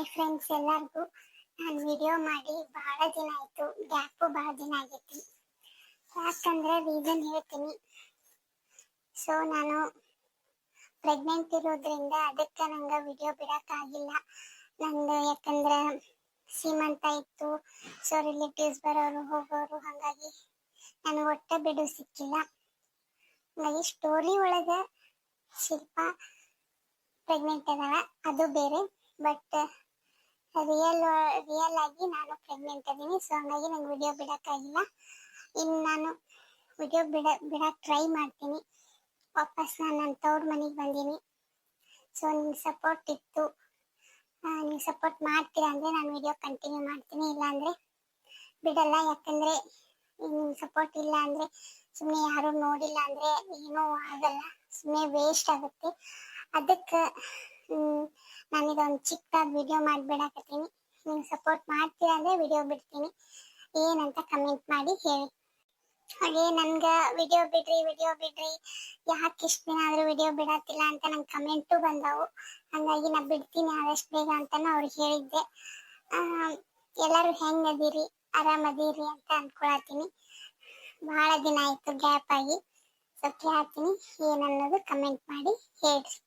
Hi friends ಎಲ್ಲರಿಗೂ ನಾನು video ಮಾಡಿ ಬಹಳ ದಿನ ಆಯಿತು ಗ್ಯಾಪು ಬಹಳ ದಿನ ಆಗೈತಿ. ಯಾಕಂದ್ರೆ ರೀಸನ್ ಹೇಳ್ತೀನಿ. ಸೊ ನಾನು ಪ್ರೆಗ್ನೆಂಟ್ ಇರೋದ್ರಿಂದ ಅದಕ್ಕೆ ನಂಗೆ ವಿಡಿಯೋ ಬಿಡೋಕ್ಕಾಗಿಲ್ಲ. ನಂದು ಯಾಕಂದ್ರೆ ಸೀಮಂತ ಇತ್ತು ಸೊ ರಿಲೇಟಿವ್ಸ್ ಬರೋರು, ಹೋಗೋರು, ಹಾಗಾಗಿ ನಾನು ಒಟ್ಟೆ ಬಿಡು ಸಿಕ್ಕಿಲ್ಲ. ಹಾಗಾಗಿ ಸ್ಟೋರಿ ಒಳಗೆ ಶಿಲ್ಪ ಪ್ರೆಗ್ನೆಂಟ್ ಅದಾಳ ಅದು ಬೇರೆ ಬಟ್ ರಿಯಲ್ ರಿಯಲ್ ಆಗಿ ನಾನು ಪ್ರೆಗ್ನೆಂಟ್ ಅದೀನಿ. ಸೊ ಹಂಗಾಗಿ ನಂಗೆ ವಿಡಿಯೋ ಬಿಡೋಕ್ಕಾಗಿಲ್ಲ. ಇನ್ನು ನಾನು ವಿಡಿಯೋ ಬಿಡ ಬಿಡಕ್ಕೆ ಟ್ರೈ ಮಾಡ್ತೀನಿ. ವಾಪಸ್ ನಾನು ನನ್ನ ತವ್ರ ಮನೆಗೆ ಬಂದೀನಿ. ಸೊ ನಿಮ್ಮ ಸಪೋರ್ಟ್ ಇತ್ತು. ನೀವು ಸಪೋರ್ಟ್ ಮಾಡ್ತೀರಾ ಅಂದರೆ ನಾನು ವಿಡಿಯೋ ಕಂಟಿನ್ಯೂ ಮಾಡ್ತೀನಿ. ಇಲ್ಲಾಂದರೆ ಬಿಡಲ್ಲ. ಯಾಕಂದರೆ ನಿಮ್ಮ ಸಪೋರ್ಟ್ ಇಲ್ಲ ಅಂದರೆ ಸುಮ್ಮನೆ ಯಾರು ನೋಡಿಲ್ಲ ಅಂದರೆ ಏನೂ ಆಗಲ್ಲ. ಸುಮ್ಮನೆ ವೇಸ್ಟ್ ಆಗುತ್ತೆ. ಅದಕ್ಕೆ ನಾನಿದೊಂದು ಚಿಕ್ಕದಾದ ವಿಡಿಯೋ ಮಾಡ್ಬಿಡಕತ್ತೀನಿ. ನೀವು ಸಪೋರ್ಟ್ ಮಾಡ್ತೀರಾ ಅಂದರೆ ವಿಡಿಯೋ ಬಿಡ್ತೀನಿ. ಏನಂತ ಕಮೆಂಟ್ ಮಾಡಿ ಹೇಳಿ. ಹಾಗೆ ನನ್ಗೆ ವಿಡಿಯೋ ಬಿಡ್ರಿ ವಿಡಿಯೋ ಬಿಡ್ರಿ. ಯಾಕೆ ಇಷ್ಟು ದಿನ ಆದರೂ ವಿಡಿಯೋ ಬಿಡತ್ತಿಲ್ಲ ಅಂತ ನಂಗೆ ಕಮೆಂಟು ಬಂದವು. ಹಾಗಾಗಿ ನಾ ಬಿಡ್ತೀನಿ ಆದಷ್ಟು ಬೇಗ ಅಂತಲೂ ಅವ್ರಿಗೆ ಹೇಳಿದ್ದೆ. ಎಲ್ಲರೂ ಹೆಂಗ್ ಅದೀರಿ ಆರಾಮದೀರಿ ಅಂತ ಅಂದ್ಕೊಳತ್ತೀನಿ ಭಾಳ ದಿನ ಆಯಿತು ಗ್ಯಾಪ್ ಆಗಿ. ಸೊ ಕೇಳ್ತೀನಿ ಏನನ್ನೋದು ಕಮೆಂಟ್ ಮಾಡಿ ಹೇಳ್ರಿ.